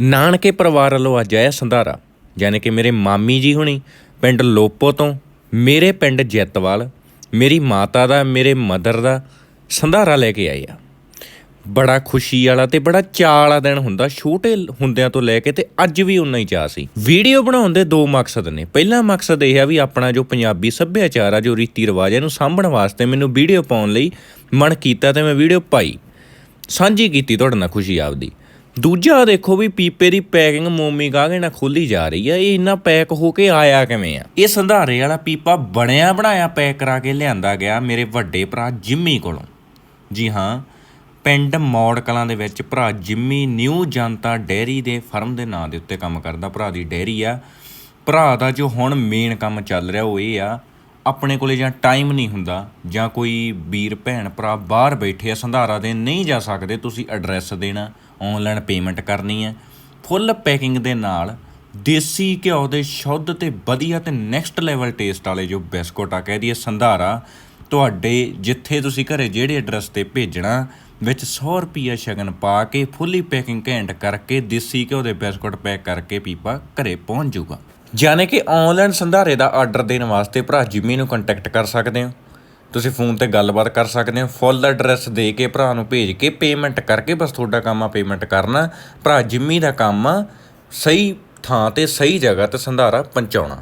ਨਾਨਕੇ ਪਰਿਵਾਰ ਵੱਲੋਂ ਅੱਜ ਆਇਆ ਸੰਧਾਰਾ, ਯਾਨੀ ਕਿ ਮੇਰੇ ਮਾਮੀ ਜੀ ਹੁਣੀ, ਪਿੰਡ ਲੋਪੋ ਤੋਂ, ਮੇਰੇ ਪਿੰਡ ਜੈਤਵਾਲ, ਮੇਰੀ ਮਾਤਾ ਦਾ, ਮੇਰੇ ਮਦਰ ਦਾ ਸੰਧਾਰਾ ਲੈ ਕੇ ਆਏ ਆ। ਬੜਾ ਖੁਸ਼ੀ ਵਾਲਾ ਤੇ ਬੜਾ ਚਾਅ ਵਾਲਾ ਦਿਨ ਹੁੰਦਾ, ਛੋਟੇ ਹੁੰਦਿਆਂ ਤੋਂ ਲੈ ਕੇ ਤੇ ਅੱਜ ਵੀ ਉਨਾ ਹੀ ਚਾਅ ਸੀ। ਵੀਡੀਓ ਬਣਾਉਣ ਦੇ ਦੋ ਮਕਸਦ ਨੇ। ਪਹਿਲਾ ਮਕਸਦ ਇਹ ਆ ਵੀ ਆਪਣਾ ਜੋ ਪੰਜਾਬੀ ਸੱਭਿਆਚਾਰ ਆ, ਜੋ ਰੀਤੀ ਰਿਵਾਜ ਆ, ਇਹਨੂੰ ਸਾਂਭਣ ਵਾਸਤੇ ਮੈਨੂੰ ਵੀਡੀਓ ਪਾਉਣ ਲਈ ਮਨ ਕੀਤਾ ਤੇ ਮੈਂ ਵੀਡੀਓ ਪਾਈ। ਸਾਂਝੀ ਕੀਤੀ, ਤੁਹਾਡੇ ਨਾਲ ਖੁਸ਼ੀ ਆਪਦੀ। ਦੂਜਾ ਦੇਖੋ ਵੀ ਪੀਪੇ ਦੀ ਪੈਕਿੰਗ ਮੋਮੀ ਗਾਗੇ ਨਾਲ ਖੋਲੀ ਜਾ ਰਹੀ ਆ? ਇਹ ਇੰਨਾ ਪੈਕ ਹੋ ਕੇ ਆਇਆ ਕਿਵੇਂ ਆ? ਇਹ ਸੰਧਾਰੇ ਵਾਲਾ ਪੀਪਾ ਬਣਿਆ ਬਣਾਇਆ ਪੈਕ ਕਰਾ ਕੇ ਲਿਆਂਦਾ ਗਿਆ ਮੇਰੇ ਵੱਡੇ ਭਰਾ ਜਿੰਮੀ ਕੋਲੋਂ। ਜੀ ਹਾਂ, ਪਿੰਡ ਮੌੜ ਕਲਾਂ ਦੇ ਵਿੱਚ ਭਰਾ ਜਿੰਮੀ ਨਿਊ ਜਨਤਾ ਡੈਰੀ ਦੇ ਫਰਮ ਦੇ ਨਾਂ ਦੇ ਉੱਤੇ ਕੰਮ ਕਰਦਾ ਭਰਾ ਦੀ ਡੈਰੀ ਆ। ਭਰਾ ਦਾ ਜੋ ਹੁਣ ਮੇਨ ਕੰਮ ਚੱਲ ਰਿਹਾ ਉਹ ਇਹ ਆ ਆਪਣੇ ਕੋਲੇ ਜਾਂ ਟਾਈਮ ਨਹੀਂ ਹੁੰਦਾ ਜਾਂ ਕੋਈ ਵੀਰ, ਭੈਣ, ਭਰਾ ਬਾਹਰ ਬੈਠੇ ਆ, ਸੰਧਾਰਾ ਦੇ ਨਹੀਂ ਜਾ ਸਕਦੇ, ਤੁਸੀਂ ਐਡਰੈਸ ਦੇਣਾ ਆਨਲਾਈਨ ਪੇਮੈਂਟ ਕਰਨੀ ਹੈ। ਫੁੱਲ ਪੈਕਿੰਗ ਦੇ ਨਾਲ ਦੇਸੀ ਘਿਓ ਦੇ ਸ਼ੁੱਧ ਤੇ ਵਧੀਆ ਤੇ ਨੈਕਸਟ ਲੈਵਲ ਟੇਸਟ ਵਾਲੇ ਜੋ ਬਿਸਕੁਟ ਆ, ਕਹਿ ਦਈਏ ਸੰਧਾਰਾ, ਤੁਹਾਡੇ ਜਿੱਥੇ ਤੁਸੀਂ ਘਰੇ ਜਿਹੜੇ ਐਡਰੈਸ ਤੇ ਭੇਜਣਾ, ਵਿੱਚ 100 ਰੁਪਿਆ ਸ਼ਗਨ ਪਾ ਕੇ ਫੁੱਲੀ ਪੈਕਿੰਗ ਘੈਂਟ ਕਰਕੇ, ਦੇਸੀ ਘਿਓ ਦੇ ਬਿਸਕੁਟ ਪੈਕ ਕਰਕੇ ਪੀਪਾ, ਘਰੇ ਪਹੁੰਚ ਜਾਊਗਾ। ਜਾਣੇ ਕਿ ਆਨਲਾਈਨ ਸੰਧਾਰੇ ਦਾ ਆਰਡਰ ਦੇਣ ਵਾਸਤੇ ਭਰਾ ਜਿਮੀ ਨੂੰ ਕੰਟੈਕਟ ਕਰ ਸਕਦੇ ਹੋ। ਤੁਸੀਂ ਫੋਨ ਤੇ ਗੱਲਬਾਤ ਕਰ ਸਕਦੇ ਹੋ। ਫੁੱਲ ਐਡਰੈਸ ਦੇ ਕੇ ਭਰਾ ਨੂੰ ਭੇਜ ਕੇ ਪੇਮੈਂਟ ਕਰਕੇ ਬਸ ਤੁਹਾਡਾ ਕੰਮ ਆ ਪੇਮੈਂਟ ਕਰਨਾ। ਭਰਾ ਜਿਮੀ ਦਾ ਕੰਮ ਆ, ਸਹੀ ਥਾਂ ਤੇ ਸਹੀ ਜਗ੍ਹਾ ਤੇ ਸੰਧਾਰਾ ਪਹੁੰਚਾਉਣਾ।